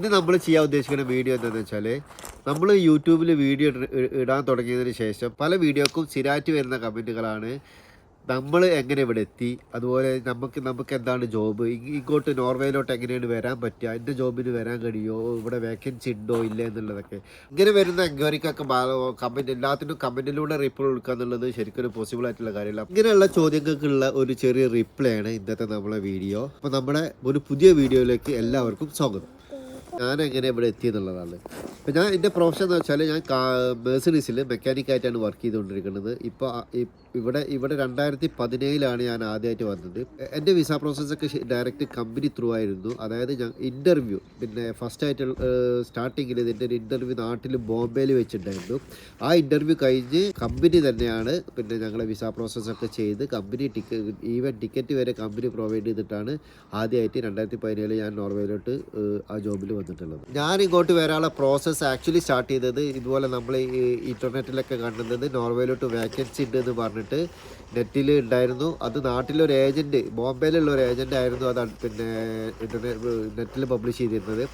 ഇന്ന് നമ്മൾ ചെയ്യാൻ ഉദ്ദേശിക്കുന്ന വീഡിയോ എന്താണെന്ന് വെച്ചാൽ നമ്മൾ യൂട്യൂബിൽ വീഡിയോ ഇടാൻ തുടങ്ങിയതിന് ശേഷം പല വീഡിയോക്കും സ്ഥിരമായിട്ട് വരുന്ന കമന്റുകളാണ് നമ്മൾ എങ്ങനെ ഇവിടെ എത്തി അതുപോലെ നമുക്ക് നമുക്ക് എന്താണ് ജോബ് ഇങ്ങോട്ട് നോർവേയിലോട്ട് എങ്ങനെയാണ് വരാൻ പറ്റുക എന്റെ ജോബിന് വരാൻ കഴിയുമോ ഇവിടെ വേക്കൻസി ഉണ്ടോ ഇല്ല എന്നുള്ളതൊക്കെ. ഇങ്ങനെ വരുന്ന എൻക്വയറിക്കൊക്കെ കമന്റ് എല്ലാത്തിനും കമന്റിലൂടെ റിപ്ലൈ കൊടുക്കുക എന്നുള്ളത് ശരിക്കും പോസിബിൾ ആയിട്ടുള്ള കാര്യമല്ല. ഇങ്ങനെയുള്ള ചോദ്യങ്ങൾക്കുള്ള ഒരു ചെറിയ റിപ്ലൈ ആണ് ഇന്നത്തെ നമ്മളെ വീഡിയോ അപ്പോൾ നമ്മുടെ ഒരു പുതിയ വീഡിയോയിലേക്ക് എല്ലാവർക്കും സ്വാഗതം. ഞാൻ എങ്ങനെ ഇവിടെ എത്തി എന്നുള്ളതാണ് ഇപ്പം ഞാൻ എന്റെ പ്രൊഫഷൻ എന്ന് വെച്ചാൽ ഞാൻ മേഴ്സറീസിൽ മെക്കാനിക്കായിട്ടാണ് വർക്ക് ചെയ്തുകൊണ്ടിരിക്കുന്നത്. ഇപ്പോൾ ഇവിടെ ഇവിടെ രണ്ടായിരത്തി പതിനേഴിലാണ് ഞാൻ ആദ്യമായിട്ട് വന്നത്. എന്റെ വിസ പ്രോസസ്സൊക്കെ ഡയറക്റ്റ് കമ്പനി ത്രൂ ആയിരുന്നു. അതായത് ഞാൻ ഇന്റർവ്യൂ പിന്നെ ഫസ്റ്റ് ആയിട്ട് സ്റ്റാർട്ടിങ്ങിൽ ഇതിന്റെ ഒരു ഇന്റർവ്യൂ നാട്ടിൽ ബോംബെയിൽ വെച്ചിട്ടുണ്ടായിരുന്നു. ആ ഇന്റർവ്യൂ കഴിഞ്ഞ് കമ്പനി തന്നെയാണ് പിന്നെ ഞങ്ങളെ വിസ പ്രോസസ്സൊക്കെ ചെയ്ത് കമ്പനി ടിക്കറ്റ് ഈവൻ ടിക്കറ്റ് വരെ കമ്പനി പ്രൊവൈഡ് ചെയ്തിട്ടാണ് ആദ്യമായിട്ട് രണ്ടായിരത്തി പതിനേഴിൽ ഞാൻ നോർവേയിലോട്ട് ആ ജോബിൽ വന്നിട്ടുള്ളത്. ഞാൻ ഇങ്ങോട്ട് വരാനുള്ള പ്രോസസ്സ് ആക്ച്വലി സ്റ്റാർട്ട് ചെയ്തത് ഇതുപോലെ നമ്മൾ ഈ ഇന്റർനെറ്റിലൊക്കെ കണ്ടുന്നത് നോർവേയിലോട്ട് വേക്കൻസി ഉണ്ട് എന്ന് പറഞ്ഞിട്ട് നെറ്റിൽ ഉണ്ടായിരുന്നു അത് നാട്ടിലൊരു ഏജന്റ് ബോംബെയിലുള്ള ഒരു ഏജന്റ് ആയിരുന്നു അത് പിന്നെ ഇന്റർനെറ്റ് നെറ്റിൽ പബ്ലിഷ് ചെയ്തിരുന്നത്.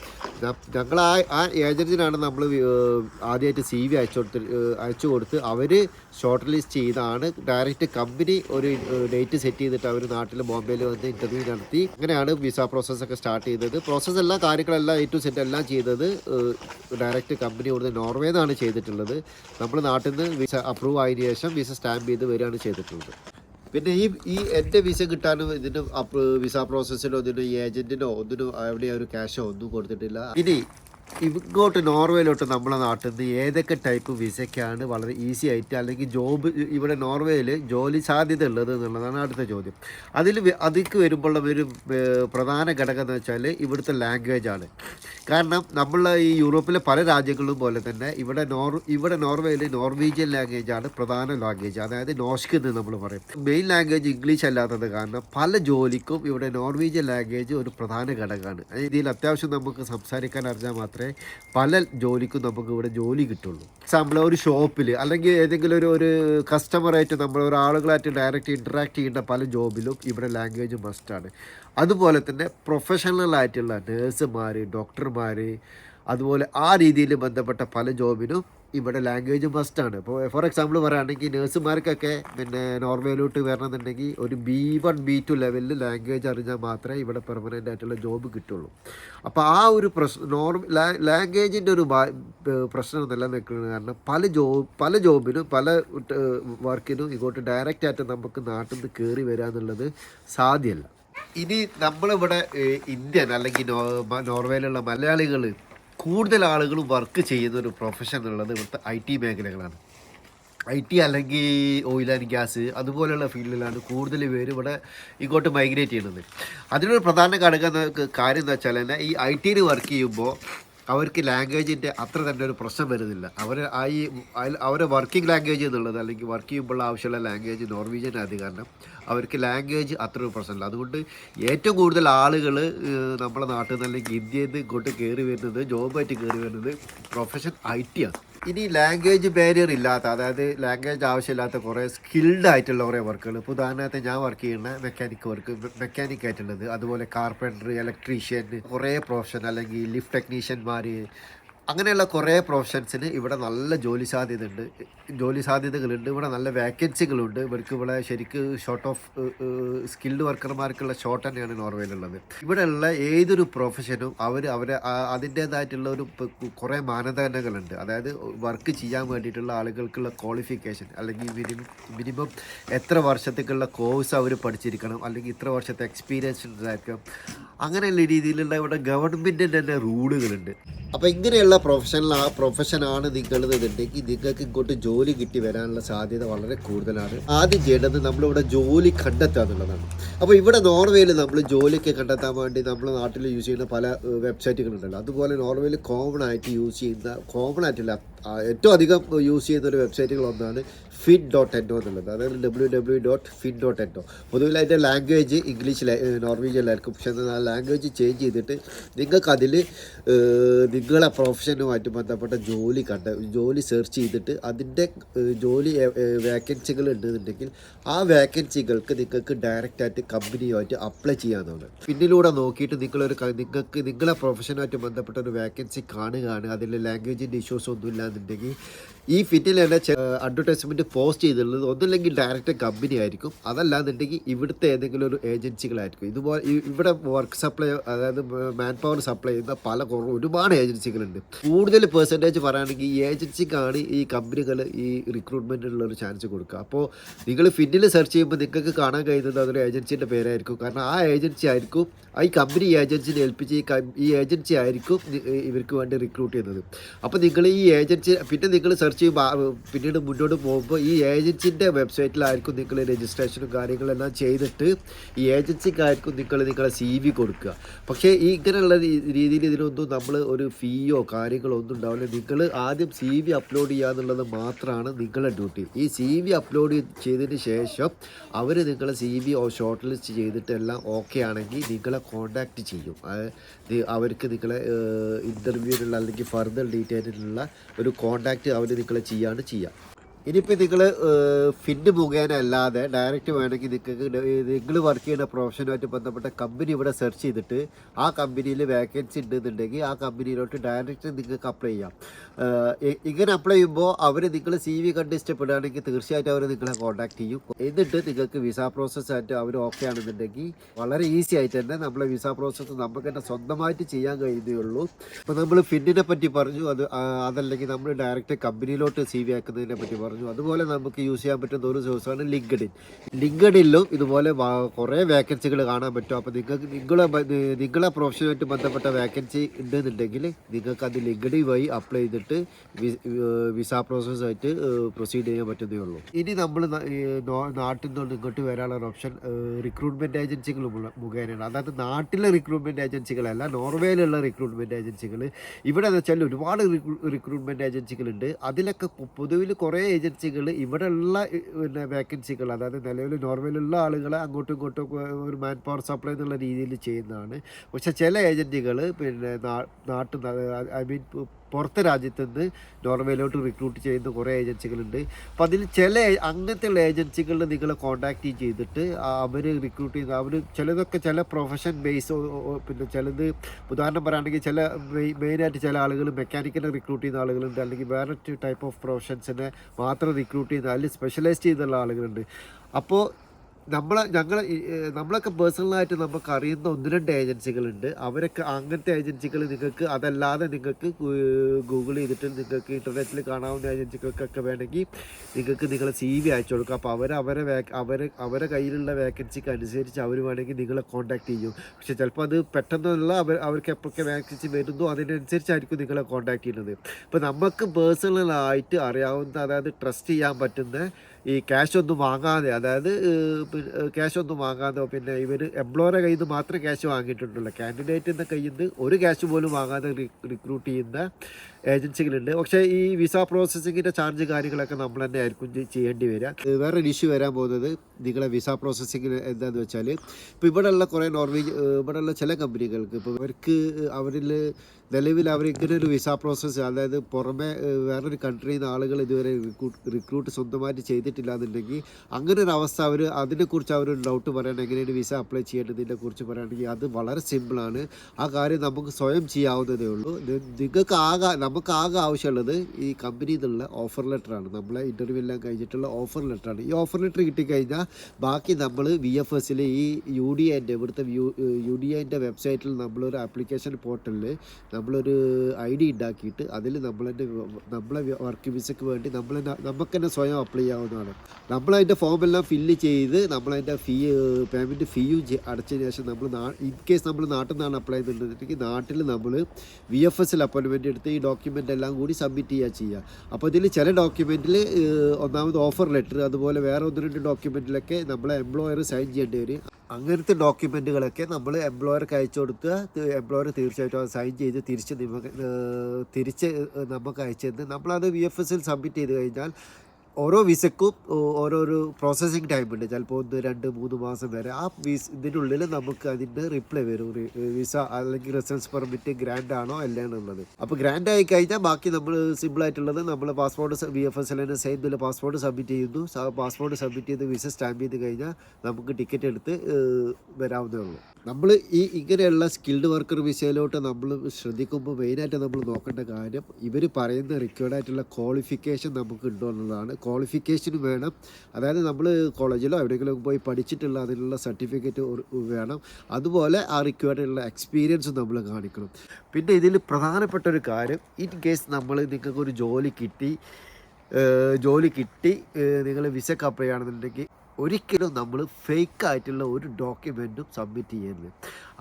ഞങ്ങൾ ആ ആ ഏജന്റിനാണ് നമ്മൾ ആദ്യമായിട്ട് സി വി അയച്ചു കൊടുത്ത് അയച്ചു കൊടുത്ത് അവർ ഷോർട്ട് ലിസ്റ്റ് ചെയ്താണ്. ഡയറക്റ്റ് കമ്പനി ഒരു ഡേറ്റ് സെറ്റ് ചെയ്തിട്ട് അവർ നാട്ടിൽ ബോംബെയിൽ വന്ന് ഇന്റർവ്യൂ നടത്തി. അങ്ങനെയാണ് വിസ പ്രോസസ്സൊക്കെ സ്റ്റാർട്ട് ചെയ്തത്. പ്രോസസ്സ് എല്ലാ കാര്യങ്ങളെല്ലാം ടു സെറ്റ് എല്ലാം ചെയ്തത് ഡയറക്റ്റ് കമ്പനി കൊടുത്ത് നോർവേന്നാണ് ചെയ്തിട്ടുള്ളത്. നമ്മൾ നാട്ടിൽ നിന്ന് വിസ അപ്രൂവ് ആയതിനു ശേഷം വിസ സ്റ്റാമ്പ് ചെയ്ത് വരികയാണ് ചെയ്തിട്ടുള്ളത്. പിന്നെ ഈ ഈ എന്റെ വിസ കിട്ടാനും ഇതിന് വിസ പ്രോസസ്സിനോ ഇതിന് ഏജന്റിനോ ഒന്നിനും എവിടെ ഒരു ക്യാഷോ ഒന്നും കൊടുത്തിട്ടില്ല. ഇനി ഇങ്ങോട്ട് നോർവേയിലോട്ട് നമ്മളെ നാട്ടിൽ നിന്ന് ഏതൊക്കെ ടൈപ്പ് വിസയ്ക്കാണ് വളരെ ഈസി ആയിട്ട് അല്ലെങ്കിൽ ജോബ് ഇവിടെ നോർവേയിൽ ജോലി സാധ്യത ഉള്ളത് എന്നുള്ളതാണ് അടുത്ത ചോദ്യം. അതിൽ അതിക്ക് വരുമ്പോൾ ഒരു പ്രധാന ഘടകം എന്ന് വെച്ചാൽ ഇവിടുത്തെ ലാംഗ്വേജ് ആണ്. കാരണം നമ്മൾ ഈ യൂറോപ്പിലെ പല രാജ്യങ്ങളും പോലെ തന്നെ ഇവിടെ നോർ ഇവിടെ നോർവേയിൽ നോർവീജിയൻ ലാംഗ്വേജ് ആണ് പ്രധാന ലാംഗ്വേജ് അതായത് നോസ്ക് എന്ന് നമ്മൾ പറയും. മെയിൻ ലാംഗ്വേജ് ഇംഗ്ലീഷ് അല്ലാത്തത് കാരണം പല ജോലിക്കും ഇവിടെ നോർവീജിയൻ ലാംഗ്വേജ് ഒരു പ്രധാന ഘടകമാണ്. ഇതിൽ അത്യാവശ്യം നമുക്ക് സംസാരിക്കാൻ അറിഞ്ഞാൽ മാത്രമേ പല ജോലിക്കും നമുക്ക് ഇവിടെ ജോലി കിട്ടുള്ളൂ. എക്സാമ്പിൾ ഒരു ഷോപ്പിൽ അല്ലെങ്കിൽ ഏതെങ്കിലും ഒരു ഒരു കസ്റ്റമറായിട്ട് നമ്മൾ ഒരാളുകളായിട്ട് ഡയറക്റ്റ് ഇന്ററാക്ട് ചെയ്യേണ്ട പല ജോബിലും ഇവിടെ ലാംഗ്വേജ് മസ്റ്റാണ് അതുപോലെ തന്നെ പ്രൊഫഷണൽ ആയിട്ടുള്ള നേഴ്സുമാർ ഡോക്ടർമാർ അതുപോലെ ആ രീതിയിൽ ബന്ധപ്പെട്ട പല ജോബിനും ഇവിടെ ലാംഗ്വേജ് മസ്റ്റാണ് ഇപ്പോൾ ഫോർ എക്സാമ്പിൾ പറയുകയാണെങ്കിൽ നേഴ്സുമാർക്കൊക്കെ പിന്നെ നോർവേയിലോട്ട് വരണമെന്നുണ്ടെങ്കിൽ ഒരു ബി വൺ ബി ടു ലെവലിൽ ലാംഗ്വേജ് അറിഞ്ഞാൽ മാത്രമേ ഇവിടെ പെർമനന്റ് ആയിട്ടുള്ള ജോബ് കിട്ടുള്ളൂ. അപ്പോൾ ആ ഒരു പ്രശ്നം നോർമൽ ലാംഗ്വേജിന്റെ ഒരു പ്രശ്നം നിലനിൽക്കുന്നത് കാരണം പല ജോബ് പല ജോബിനും പല വർക്കിനും ഇങ്ങോട്ട് ഡയറക്റ്റ് ആയിട്ട് നമുക്ക് നാട്ടിൽ നിന്ന് കയറി വരിക എന്നുള്ളത് സാധ്യമല്ല ഇനി നമ്മളിവിടെ ഇന്ത്യൻ അല്ലെങ്കിൽ നോർവേയിലുള്ള മലയാളികൾ കൂടുതൽ ആളുകൾ വർക്ക് ചെയ്യുന്ന ഒരു പ്രൊഫഷൻ ഉള്ളത് ഇവിടുത്തെ ഐ ടി മേഖലകളാണ്. ഐ ടി അല്ലെങ്കിൽ ഓയിൽ ആൻഡ് ഗ്യാസ് അതുപോലെയുള്ള ഫീൽഡിലാണ് കൂടുതൽ പേര് ഇവിടെ ഇങ്ങോട്ട് മൈഗ്രേറ്റ് ചെയ്യുന്നത്. അതിനൊരു പ്രധാന ഘടകം കാര്യം എന്ന് വെച്ചാൽ തന്നെ ഈ ഐ ടിയിൽ വർക്ക് ചെയ്യുമ്പോൾ അവർക്ക് ലാംഗ്വേജിന്റെ അത്ര തന്നെ ഒരു പ്രശ്നം വരുന്നില്ല. അവർ ഈ അവരെ വർക്കിംഗ് ലാംഗ്വേജ് എന്നുള്ളത് അല്ലെങ്കിൽ വർക്ക് ചെയ്യുമ്പോൾ ആവശ്യമുള്ള ലാംഗ്വേജ് നോർവീജിയൻ ആയത് കാരണം അവർക്ക് ലാംഗ്വേജ് അത്ര ഒരു പ്രശ്നമില്ല. അതുകൊണ്ട് ഏറ്റവും കൂടുതൽ ആളുകൾ നമ്മുടെ നാട്ടിൽ നിന്ന് അല്ലെങ്കിൽ ഇന്ത്യയിൽ നിന്ന് ഇങ്ങോട്ട് കയറി വരുന്നത് ജോബായിട്ട് കയറി വരുന്നത് പ്രൊഫഷൻ ഐ ടി ആണ്. ഇനി ലാംഗ്വേജ് ബാരിയർ ഇല്ലാത്ത അതായത് ലാംഗ്വേജ് ആവശ്യമില്ലാത്ത കുറേ സ്കിൽഡ് ആയിട്ടുള്ള കുറേ വർക്കുകൾ ഇപ്പോൾ ഉദാഹരണത്തിന് ഞാൻ വർക്ക് ചെയ്യുന്ന മെക്കാനിക് വർക്ക് മെക്കാനിക് ആയിട്ടുള്ളത്. അതുപോലെ കാർപ്പന്റർ ഇലക്ട്രീഷ്യൻ കുറേ പ്രൊഫഷൻ അല്ലെങ്കിൽ ലിഫ്റ്റ് ടെക്നീഷ്യന്മാർ അങ്ങനെയുള്ള കുറേ പ്രൊഫഷൻസിന് ഇവിടെ നല്ല ജോലി സാധ്യത ഉണ്ട് ജോലി സാധ്യതകളുണ്ട്. ഇവിടെ നല്ല വേക്കൻസികളുണ്ട്. ഇവർക്ക് ഇവിടെ ശരിക്ക് ഷോർട്ട് ഓഫ് സ്കിൽഡ് വർക്കർമാർക്കുള്ള ഷോർട്ട് തന്നെയാണ് നോർവേയിലുള്ളത്. ഇവിടെയുള്ള ഏതൊരു പ്രൊഫഷനും അവർ അവരെ അതിന്റേതായിട്ടുള്ള ഒരു കുറേ മാനദണ്ഡങ്ങളുണ്ട്. അതായത് വർക്ക് ചെയ്യാൻ വേണ്ടിയിട്ടുള്ള ആളുകൾക്കുള്ള ക്വാളിഫിക്കേഷൻ അല്ലെങ്കിൽ മിനിമം മിനിമം എത്ര വർഷത്തേക്കുള്ള കോഴ്സ് അവർ പഠിച്ചിരിക്കണം. അല്ലെങ്കിൽ ഇത്ര വർഷത്തെ എക്സ്പീരിയൻസ് ഉണ്ടായിരിക്കണം. അങ്ങനെയുള്ള രീതിയിലുള്ള ഇവിടെ ഗവൺമെന്റിന്റെ തന്നെ റൂളുകളുണ്ട് അപ്പോൾ ഇങ്ങനെയുള്ള പ്രൊഫഷണൽ ആ പ്രൊഫഷനാണ് നിങ്ങളുടെന്നുണ്ടെങ്കിൽ നിങ്ങൾക്ക് ഇങ്ങോട്ട് ജോലി കിട്ടി വരാനുള്ള സാധ്യത വളരെ കൂടുതലാണ്. ആദ്യം ചെയ്യേണ്ടത് നമ്മളിവിടെ ജോലി കണ്ടെത്തുക എന്നുള്ളതാണ്. അപ്പോൾ ഇവിടെ നോർവേയിൽ നമ്മൾ ജോലിയൊക്കെ കണ്ടെത്താൻ വേണ്ടി നമ്മുടെ നാട്ടിൽ യൂസ് ചെയ്യുന്ന പല വെബ്സൈറ്റുകളുണ്ടല്ലോ അതുപോലെ നോർവേയിൽ കോമൺ ആയിട്ട് യൂസ് ചെയ്യുന്ന കോമൺ ആയിട്ടില്ല ഏറ്റവും അധികം യൂസ് ചെയ്യുന്ന ഒരു വെബ്സൈറ്റുകൾ ഒന്നാണ് ഫിൻ ഡോട്ട് എൻഡോ എന്നുള്ളത് അതായത് W W dot fit dot N O പൊതുവിൽ അതിന്റെ ലാംഗ്വേജ് ഇംഗ്ലീഷ് നോർവീജിയല്ലായിരിക്കും പക്ഷേ ആ ലാംഗ്വേജ് ചേഞ്ച് ചെയ്തിട്ട് നിങ്ങൾക്ക് അതിൽ നിങ്ങളെ പ്രൊഫഷനുമായിട്ട് ബന്ധപ്പെട്ട ജോലി കണ്ട ജോലി സെർച്ച് ചെയ്തിട്ട് അതിന്റെ ജോലി വേക്കൻസികൾ ഉണ്ടെന്നുണ്ടെങ്കിൽ ആ വേക്കൻസികൾക്ക് നിങ്ങൾക്ക് ഡയറക്റ്റായിട്ട് കമ്പനിയുമായിട്ട് അപ്ലൈ ചെയ്യാവുന്നതാണ്. പിന്നിലൂടെ നോക്കിയിട്ട് നിങ്ങളൊരു നിങ്ങൾക്ക് നിങ്ങളെ പ്രൊഫഷനുമായിട്ട് ബന്ധപ്പെട്ട ഒരു വേക്കൻസി കാണുകയാണ്. അതിൽ ലാംഗ്വേജിന്റെ ഇഷ്യൂസ് ഒന്നുമില്ല എന്നുണ്ടെങ്കിൽ ഈ ഫിറ്റിൽ തന്നെ അഡ്വർടൈസ്മെന്റ് പോസ്റ്റ് ചെയ്തിട്ടുള്ളത് ഒന്നുമില്ലെങ്കിൽ ഡയറക്റ്റ് കമ്പനി ആയിരിക്കും. അതല്ലാന്നുണ്ടെങ്കിൽ ഇവിടുത്തെ ഏതെങ്കിലും ഒരു ഏജൻസികളായിരിക്കും ഇതുപോലെ ഇവിടെ വർക്ക് സപ്ലൈ അതായത് മാൻ പവർ സപ്ലൈ ചെയ്യുന്ന പല കുറവ് ഒരുപാട് ഏജൻസികളുണ്ട് കൂടുതൽ പെർസെന്റേജ് പറയുകയാണെങ്കിൽ ഈ ഏജൻസിക്കാണ് ഈ കമ്പനികൾ ഈ റിക്രൂട്ട്മെന്റിനുള്ള ഒരു ചാൻസ് കൊടുക്കുക. അപ്പോൾ നിങ്ങൾ ഫിന്നിൽ സെർച്ച് ചെയ്യുമ്പോൾ നിങ്ങൾക്ക് കാണാൻ കഴിയുന്നത് അതൊരു ഏജൻസിന്റെ പേരായിരിക്കും. കാരണം ആ ഏജൻസി ആയിരിക്കും ഈ കമ്പനി ഏജൻസിനെ ഏൽപ്പിച്ച് ഈ ഏജൻസി ആയിരിക്കും ഇവർക്ക് വേണ്ടി റിക്രൂട്ട് ചെയ്യുന്നത്. അപ്പോൾ നിങ്ങൾ ഈ ഏജൻസി പിന്നെ നിങ്ങൾ സെർച്ച് ചെയ്യുമ്പോൾ പിന്നീട് മുന്നോട്ട് പോകുമ്പോൾ ഏജൻസിന്റെ വെബ്സൈറ്റിലായിരിക്കും നിങ്ങൾ രജിസ്ട്രേഷനും കാര്യങ്ങളെല്ലാം ചെയ്തിട്ട് ഈ ഏജൻസിക്കായിരിക്കും നിങ്ങൾ നിങ്ങളെ സി വി കൊടുക്കുക. പക്ഷേ ഈ ഇങ്ങനെയുള്ള രീതിയിൽ ഇതിനൊന്നും നമ്മൾ ഒരു ഫീയോ കാര്യങ്ങളോ ഒന്നും ഉണ്ടാവില്ല. നിങ്ങൾ ആദ്യം സി വി അപ്ലോഡ് ചെയ്യുക എന്നുള്ളത് മാത്രമാണ് നിങ്ങളുടെ ഡ്യൂട്ടി. ഈ സി വി അപ്ലോഡ് ചെയ്തതിന് ശേഷം അവർ നിങ്ങളെ സി വി ഷോർട്ട് ലിസ്റ്റ് ചെയ്തിട്ട് എല്ലാം ഓക്കെ ആണെങ്കിൽ നിങ്ങളെ കോൺടാക്റ്റ് ചെയ്യും. അവർക്ക് നിങ്ങളെ ഇന്റർവ്യൂവിനുള്ള അല്ലെങ്കിൽ ഫർദർ ഡീറ്റെയിലിനുള്ള ഒരു കോൺടാക്റ്റ് അവർ നിങ്ങളെ ചെയ്യാണ് ചെയ്യുക ഇനിയിപ്പോൾ നിങ്ങൾ ഫിഡ് മുഖേന അല്ലാതെ ഡയറക്റ്റ് വേണമെങ്കിൽ നിങ്ങൾക്ക് നിങ്ങൾ വർക്ക് ചെയ്യുന്ന പ്രൊഫഷനുമായിട്ട് ബന്ധപ്പെട്ട കമ്പനി ഇവിടെ സെർച്ച് ചെയ്തിട്ട് ആ കമ്പനിയിൽ വേക്കൻസി ഉണ്ടെന്നുണ്ടെങ്കിൽ ആ കമ്പനിയിലോട്ട് ഡയറക്റ്റ് നിങ്ങൾക്ക് അപ്ലൈ ചെയ്യാം. ഇങ്ങനെ അപ്ലൈ ചെയ്യുമ്പോൾ അവർ നിങ്ങൾ സി വി കണ്ട് ഇഷ്ടപ്പെടുകയാണെങ്കിൽ തീർച്ചയായിട്ടും അവർ നിങ്ങളെ കോൺടാക്ട് ചെയ്യും. എന്നിട്ട് നിങ്ങൾക്ക് വിസ പ്രോസസ്സ് ആയിട്ട് അവർ ഓക്കെ ആണെന്നുണ്ടെങ്കിൽ വളരെ ഈസി ആയിട്ട് തന്നെ നമ്മളെ വിസ പ്രോസസ്സ് നമുക്ക് തന്നെ സ്വന്തമായിട്ട് ചെയ്യാൻ കഴിയുന്നേ ഉള്ളൂ. ഇപ്പോൾ നമ്മൾ ഫിന്നിനെ പറ്റി പറഞ്ഞു അത് അതല്ലെങ്കിൽ നമ്മൾ ഡയറക്റ്റ് കമ്പനിയിലോട്ട് സി വി ആക്കുന്നതിനെ പറ്റി പറഞ്ഞു. അതുപോലെ നമുക്ക് യൂസ് ചെയ്യാൻ പറ്റുന്ന ഒരു സോഴ്സാണ് ലിങ്ക്ഡിൻ ലിങ്ക്ഡിനിലും ഇതുപോലെ കുറേ വേക്കൻസികൾ കാണാൻ പറ്റും. അപ്പോൾ നിങ്ങൾക്ക് നിങ്ങളെ നിങ്ങളെ പ്രൊഫഷനുമായിട്ട് ബന്ധപ്പെട്ട വേക്കൻസി ഉണ്ടെന്നുണ്ടെങ്കിൽ നിങ്ങൾക്ക് അത് ലിങ്ക്ഡിൻ വഴി അപ്ലൈ ചെയ്തിട്ട് വിസ പ്രോസസ്സായിട്ട് പ്രൊസീഡ് ചെയ്യാൻ പറ്റുന്നേ ഉള്ളൂ. ഇനി നമ്മൾ നാട്ടിൽ നിന്ന് ഇങ്ങോട്ട് വരാനുള്ള ഓപ്ഷൻ റിക്രൂട്ട്മെന്റ് ഏജൻസികൾ മുഖേനയാണ്. അതായത് നാട്ടിലെ റിക്രൂട്ട്മെന്റ് ഏജൻസികളല്ല നോർവേയിലുള്ള റിക്രൂട്ട്മെന്റ് ഏജൻസികൾ ഇവിടെ എന്ന് വെച്ചാൽ ഒരുപാട് റിക്രൂട്ട്മെന്റ് ഏജൻസികളുണ്ട് അതിലൊക്കെ പൊതുവിൽ കുറേ ഏജൻസികൾ ഇവിടെയുള്ള പിന്നെ വേക്കൻസികൾ അതായത് നിലവിൽ നോർമലുള്ള ആളുകളെ അങ്ങോട്ടും ഇങ്ങോട്ടും ഒരു മാൻ പവർ സപ്ലൈ എന്നുള്ള രീതിയിൽ ചെയ്യുന്നതാണ്. പക്ഷേ ചില ഏജന്റുകൾ പിന്നെ നാട്ടിൽ ഐ മീൻ പുറത്തെ രാജ്യത്ത് നിന്ന് നോർവേയിലോട്ട് റിക്രൂട്ട് ചെയ്യുന്ന കുറേ ഏജൻസികളുണ്ട് അപ്പം അതിൽ ചില അങ്ങനത്തെയുള്ള ഏജൻസികളിൽ നിങ്ങളെ കോൺടാക്റ്റ് ചെയ്തിട്ട് അവർ റിക്രൂട്ട് ചെയ്യുന്ന അവർ ചിലതൊക്കെ ചില പ്രൊഫഷൻ ബേസ് പിന്നെ ചിലത് ഉദാഹരണം പറയുകയാണെങ്കിൽ ചില മെയിനായിട്ട് ചില ആളുകൾ മെക്കാനിക്കലിനെ റിക്രൂട്ട് ചെയ്യുന്ന ആളുകളുണ്ട്. അല്ലെങ്കിൽ വേറെ ടൈപ്പ് ഓഫ് പ്രൊഫഷൻസിനെ മാത്രം റിക്രൂട്ട് ചെയ്യുന്ന അതിൽ സ്പെഷ്യലൈസ് ചെയ്തുള്ള ആളുകളുണ്ട്. അപ്പോൾ നമ്മളെ ഞങ്ങൾ നമ്മളൊക്കെ പേഴ്സണലായിട്ട് നമുക്ക് അറിയുന്ന ഒന്ന് രണ്ട് ഏജൻസികളുണ്ട്. അവരൊക്കെ അങ്ങനത്തെ ഏജൻസികൾ നിങ്ങൾക്ക് അതല്ലാതെ നിങ്ങൾക്ക് ഗൂഗിൾ ചെയ്തിട്ട് നിങ്ങൾക്ക് ഇന്റർനെറ്റിൽ കാണാവുന്ന ഏജൻസികൾക്കൊക്കെ വേണമെങ്കിൽ നിങ്ങൾക്ക് നിങ്ങളെ സി വി അയച്ചു കൊടുക്കും. അപ്പോൾ അവർ വേക്ക് അവർ അവരെ കയ്യിലുള്ള വേക്കൻസിക്ക് അനുസരിച്ച് അവർ വേണമെങ്കിൽ നിങ്ങളെ കോൺടാക്ട് ചെയ്യും. പക്ഷെ ചിലപ്പോൾ അത് പെട്ടെന്നുള്ള അവർ അവർക്ക് എപ്പോഴൊക്കെ വേക്കൻസി വരുന്നോ അതിനനുസരിച്ചായിരിക്കും നിങ്ങളെ കോൺടാക്ട് ചെയ്യുന്നത്. ഇപ്പോൾ നമുക്ക് പേഴ്സണലായിട്ട് അറിയാവുന്ന അതായത് ട്രസ്റ്റ് ചെയ്യാൻ പറ്റുന്ന ഈ ക്യാഷ് ഒന്നും വാങ്ങാതെ അതായത് ക്യാഷ് ഒന്നും വാങ്ങാതെ പിന്നെ ഇവർ എംപ്ലോയറെ കയ്യിൽ നിന്ന് മാത്രം ക്യാഷ് വാങ്ങിയിട്ടുണ്ടല്ലോ. കാൻഡിഡേറ്റിന്റെ കയ്യിൽ നിന്ന് ഒരു ക്യാഷ് പോലും വാങ്ങാതെ റിക്രൂട്ട് ചെയ്യുന്ന ഏജൻസികളുണ്ട്. പക്ഷേ ഈ വിസ പ്രോസസ്സിങ്ങിന്റെ ചാർജ് കാര്യങ്ങളൊക്കെ നമ്മൾ തന്നെ ആയിരിക്കും ചെയ്യേണ്ടി വരിക. വേറൊരു ഇഷ്യൂ വരാൻ പോകുന്നത് നിങ്ങളെ വിസ പ്രോസസ്സിങ്ങിന് എന്താണെന്ന് വെച്ചാൽ ഇപ്പോൾ ഇവിടെയുള്ള കുറേ നോർവേജ് ഇവിടെയുള്ള ചില കമ്പനികൾക്ക് ഇപ്പോൾ അവർക്ക് അവരിൽ നിലവിൽ അവർ ഇങ്ങനെ ഒരു വിസ പ്രോസസ്സ് അതായത് പുറമെ വേറൊരു കൺട്രിയിൽ നിന്ന് ആളുകൾ ഇതുവരെ റിക്രൂട്ട് റിക്രൂട്ട് സ്വന്തമായിട്ട് ചെയ്തിട്ടില്ല എന്നുണ്ടെങ്കിൽ അങ്ങനെ ഒരു അവസ്ഥ അവർ അതിനെക്കുറിച്ച് അവർ ഡൗട്ട് പറയണം. എങ്ങനെയാണ് വിസ അപ്ലൈ ചെയ്യേണ്ടതിനെ കുറിച്ച് പറയുകയാണെങ്കിൽ അത് വളരെ സിമ്പിളാണ് ആ കാര്യം നമുക്ക് സ്വയം ചെയ്യാവുന്നതേ ഉള്ളൂ. നിങ്ങൾക്ക് ആകെ നമുക്ക് ആകെ ആവശ്യമുള്ളത് ഈ കമ്പനിയിൽ നിന്നുള്ള ഓഫർ ലെറ്ററാണ് നമ്മളെ ഇന്റർവ്യൂ എല്ലാം കഴിഞ്ഞിട്ടുള്ള ഓഫർ ലെറ്ററാണ് ഈ ഓഫർ ലെറ്റർ കിട്ടിക്കഴിഞ്ഞാൽ ബാക്കി നമ്മൾ വി എഫ് എസിൽ ഈ യു ഡി എന്റെ ഇവിടുത്തെ യു ഡി എന്റെ വെബ്സൈറ്റിൽ നമ്മളൊരു ആപ്ലിക്കേഷൻ പോർട്ടലിൽ നമ്മളൊരു ഐ ഡി ഉണ്ടാക്കിയിട്ട് അതിൽ നമ്മളതിന്റെ നമ്മളെ വർക്ക് വിസയ്ക്ക് വേണ്ടി നമ്മൾ തന്നെ നമുക്ക് തന്നെ സ്വയം അപ്ലൈ ചെയ്യാവുന്നതാണ്. നമ്മളതിന്റെ ഫോമെല്ലാം ഫില്ല് ചെയ്ത് നമ്മളതിന്റെ ഫീ പേയ്മെന്റ് ഫീയും അടച്ചതിന് ശേഷം നമ്മൾ ഇൻ കേസ് നമ്മൾ നാട്ടിൽ നിന്നാണ് അപ്ലൈ ചെയ്തിട്ടുണ്ടെങ്കിൽ നാട്ടിൽ നമ്മൾ വി എഫ് എസിൽ അപ്പോയിൻമെന്റ് എടുത്ത് ഈ ഡോക്യുമെന്റ് എല്ലാം കൂടി സബ്മിറ്റ് ചെയ്യുക ചെയ്യുക അപ്പോൾ ഇതിൽ ചില ഡോക്യുമെന്റിൽ ഒന്നാമത് ഓഫർ ലെറ്റർ അതുപോലെ വേറെ ഒന്ന് രണ്ട് ഡോക്യുമെന്റിലൊക്കെ നമ്മളെ എംപ്ലോയർ സൈൻ ചെയ്യേണ്ടി വരും. അങ്ങനത്തെ ഡോക്യുമെന്റുകളൊക്കെ നമ്മൾ എംപ്ലോയർക്ക് അയച്ചു കൊടുക്കുക. എംപ്ലോയർ തീർച്ചയായിട്ടും അത് സൈൻ ചെയ്ത് തിരിച്ച് തിരിച്ച് നമുക്ക് അയച്ചു തന്ന്. നമ്മളത് വി എഫ് എസിൽ സബ്മിറ്റ് ചെയ്ത് കഴിഞ്ഞാൽ ഓരോ വിസക്കും ഓരോരോ പ്രോസസ്സിങ് ടൈം ഉണ്ട്. ചിലപ്പോൾ ഒന്ന് രണ്ട് മൂന്ന് മാസം വരെ ആ വിസ ഇതിനുള്ളിൽ നമുക്ക് അതിന്റെ റിപ്ലൈ വരും. വിസ അല്ലെങ്കിൽ റെസിഡൻസ് പെർമിറ്റ് ഗ്രാൻഡ് ആണോ അല്ലേന്നുള്ളത് അപ്പോൾ ഗ്രാൻഡ് ആയി കഴിഞ്ഞാൽ ബാക്കി നമ്മൾ സിമ്പിൾ ആയിട്ടുള്ളത് നമ്മൾ പാസ്പോർട്ട് വി എഫ് എസ് എല്ലിന് സെയിം ബില്ല് പാസ്പോർട്ട് സബ്മിറ്റ് ചെയ്യുന്നു. പാസ്പോർട്ട് സബ്മിറ്റ് ചെയ്ത് വിസ സ്റ്റാമ്പ് ചെയ്ത് കഴിഞ്ഞാൽ നമുക്ക് ടിക്കറ്റ് എടുത്ത് വരാവുന്നേ ഉള്ളൂ. നമ്മൾ ഈ ഇങ്ങനെയുള്ള സ്കിൽഡ് വർക്കർ വിസയിലോട്ട് നമ്മൾ ശ്രദ്ധിക്കുമ്പോൾ മെയിനായിട്ട് നമ്മൾ നോക്കേണ്ട കാര്യം ഇവർ പറയുന്ന റിക്വയർഡായിട്ടുള്ള ക്വാളിഫിക്കേഷൻ നമുക്ക് ഉണ്ടോ എന്നുള്ളതാണ്. ക്വാളിഫിക്കേഷൻ വേണം. അതായത് നമ്മൾ കോളേജിലോ എവിടെയെങ്കിലും പോയി പഠിച്ചിട്ടുള്ള അതിനുള്ള സർട്ടിഫിക്കറ്റ് വേണം. അതുപോലെ ആ റിക്വയർഡുള്ള എക്സ്പീരിയൻസ് നമ്മൾ കാണിക്കണം. പിന്നെ ഇതിൽ പ്രധാനപ്പെട്ട ഒരു കാര്യം ഇൻ കേസ് നമ്മൾ നിങ്ങൾക്ക് ഒരു ജോലി കിട്ടി ജോലി കിട്ടി നിങ്ങൾ വിസക്ക് ഒരിക്കലും നമ്മൾ ഫേക്ക് ആയിട്ടുള്ള ഒരു ഡോക്യുമെന്റും സബ്മിറ്റ് ചെയ്യരുത്.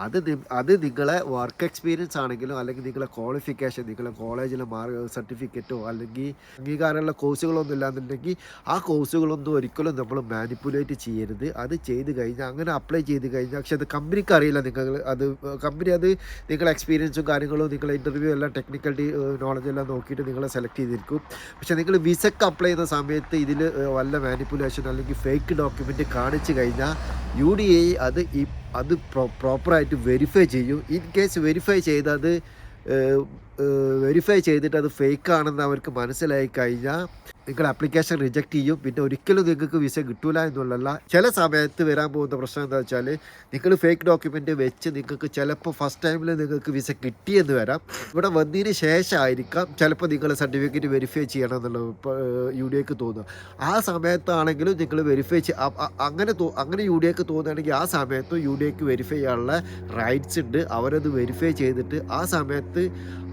അത് അത് നിങ്ങളെ വർക്ക് എക്സ്പീരിയൻസ് ആണെങ്കിലും അല്ലെങ്കിൽ നിങ്ങളെ ക്വാളിഫിക്കേഷൻ നിങ്ങളെ കോളേജിലെ മാർക്ക് സർട്ടിഫിക്കറ്റോ അല്ലെങ്കിൽ അംഗീകാരമുള്ള കോഴ്സുകളൊന്നും ഇല്ലാന്നുണ്ടെങ്കിൽ ആ കോഴ്സുകളൊന്നും ഒരിക്കലും നമ്മൾ മാനിപ്പുലേറ്റ് ചെയ്യരുത്. അത് ചെയ്ത് കഴിഞ്ഞാൽ അങ്ങനെ അപ്ലൈ ചെയ്ത് കഴിഞ്ഞാൽ പക്ഷെ അത് കമ്പനിക്ക് അറിയില്ല നിങ്ങൾ അത് കമ്പനി അത് നിങ്ങളെ എക്സ്പീരിയൻസും കാര്യങ്ങളും നിങ്ങളെ ഇന്റർവ്യൂ എല്ലാം ടെക്നിക്കൽ നോളജ് എല്ലാം നോക്കിയിട്ട് നിങ്ങളെ സെലക്ട് ചെയ്തിരിക്കും. പക്ഷേ നിങ്ങൾ വിസക്ക് അപ്ലൈ ചെയ്യുന്ന സമയത്ത് ഇതിൽ വല്ല മാനിപ്പുലേഷൻ അല്ലെങ്കിൽ ഫേക്ക് ഡോക്യുമെന്റ് കാണിച്ചു കഴിഞ്ഞാൽ യു ഡി എ അത് ഈ അത് പ്രോപ്പറായിട്ട് വെരിഫൈ ചെയ്യും. ഇൻ കേസ് വെരിഫൈ ചെയ്തത് വെരിഫൈ ചെയ്തിട്ട് അത് ഫേക്ക് ആണെന്ന് അവർക്ക് മനസ്സിലായി കഴിഞ്ഞാൽ നിങ്ങൾ ആപ്ലിക്കേഷൻ റിജക്റ്റ് ചെയ്യും. പിന്നെ ഒരിക്കലും നിങ്ങൾക്ക് വിസ കിട്ടൂല എന്നുള്ളതല്ല ചില സമയത്ത് വരാൻ പോകുന്ന പ്രശ്നം എന്താ വെച്ചാൽ നിങ്ങൾ ഫേക്ക് ഡോക്യുമെന്റ് വെച്ച് നിങ്ങൾക്ക് ചിലപ്പോൾ ഫസ്റ്റ് ടൈമിൽ നിങ്ങൾക്ക് വിസ കിട്ടിയെന്ന് വരാം. ഇവിടെ വന്നതിന് ശേഷമായിരിക്കാം ചിലപ്പോൾ നിങ്ങൾ സർട്ടിഫിക്കറ്റ് വെരിഫൈ ചെയ്യണം എന്നുള്ളത് ഇപ്പോൾ യു ഡി എക്ക് തോന്നുക. ആ സമയത്താണെങ്കിലും നിങ്ങൾ വെരിഫൈ അങ്ങനെ അങ്ങനെ യു ഡി എക്ക് തോന്നുകയാണെങ്കിൽ ആ സമയത്ത് യു ഡി എക്ക് വെരിഫൈ ചെയ്യാനുള്ള റൈറ്റ്സ് ഉണ്ട്. അവരത് വെരിഫൈ ചെയ്തിട്ട് ആ സമയത്ത്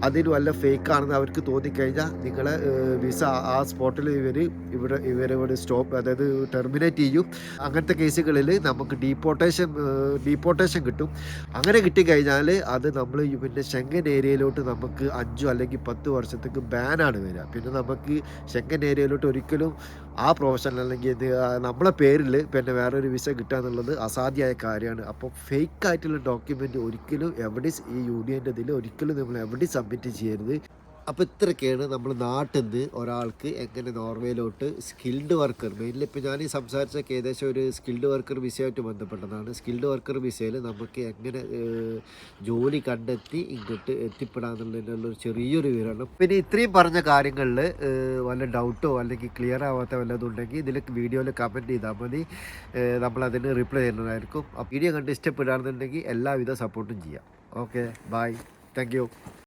അതിന് വല്ല ഫേക്ക് ആണെന്ന് അവർക്ക് തോന്നിക്കഴിഞ്ഞാൽ നിങ്ങളെ വിസ ആ സ്പോട്ടിൽ ഇവർ ഇവിടെ ഇവരിവിടെ സ്റ്റോപ്പ് അതായത് ടെർമിനേറ്റ് ചെയ്യും. അങ്ങനത്തെ കേസുകളിൽ നമുക്ക് ഡീപ്പോർട്ടേഷൻ ഡീപ്പോർട്ടേഷൻ കിട്ടും. അങ്ങനെ കിട്ടിക്കഴിഞ്ഞാൽ അത് നമ്മൾ പിന്നെ ശെങ്കൻ ഏരിയയിലോട്ട് നമുക്ക് അഞ്ചോ അല്ലെങ്കിൽ പത്ത് വർഷത്തേക്ക് ബാനാണ് വരിക. പിന്നെ നമുക്ക് ശെങ്കൻ ഏരിയയിലോട്ട് ഒരിക്കലും ആ പ്രൊഫഷൻ അല്ലെങ്കിൽ നമ്മളെ പേരിൽ പിന്നെ വേറൊരു വിസ കിട്ടുക എന്നുള്ളത് അസാധ്യമായ കാര്യമാണ്. അപ്പോൾ ഫേക്ക് ആയിട്ടുള്ള ഡോക്യുമെന്റ് ഒരിക്കലും എവിടെ ഈ യൂണിയന്റെ ഇതിൽ ഒരിക്കലും നമ്മൾ എവിടെ സബ്മിറ്റ് ചെയ്യരുത്. അപ്പോൾ ഇത്രയൊക്കെയാണ് നമ്മൾ നാട്ടിൽ നിന്ന് ഒരാൾക്ക് എങ്ങനെ നോർവേയിലോട്ട് സ്കിൽഡ് വർക്കർ മെയിനിൽ ഇപ്പോൾ ഞാൻ ഈ സംസാരിച്ചൊക്കെ ഏകദേശം ഒരു സ്കിൽഡ് വർക്കർ വിസയായിട്ട് ബന്ധപ്പെട്ടതാണ്. സ്കിൽഡ് വർക്കർ വിസയിൽ നമുക്ക് എങ്ങനെ ജോലി കണ്ടെത്തി ഇങ്ങോട്ട് എത്തിപ്പെടാന്നുള്ളതിനുള്ളൊരു ചെറിയൊരു വിവരണം പിന്നെ ഇത്രയും പറഞ്ഞ കാര്യങ്ങളിൽ വല്ല ഡൗട്ടോ അല്ലെങ്കിൽ ക്ലിയർ ആവാത്ത വല്ലതും ഉണ്ടെങ്കിൽ ഇതിൽ വീഡിയോയിൽ കമന്റ് ചെയ്താൽ മതി. നമ്മളതിന് റിപ്ലൈ ചെയ്യുന്നതായിരിക്കും വീഡിയോ കണ്ട് ഇഷ്ടപ്പെടുകയാണെന്നുണ്ടെങ്കിൽ എല്ലാവിധ സപ്പോർട്ടും ചെയ്യാം. Okay bye thank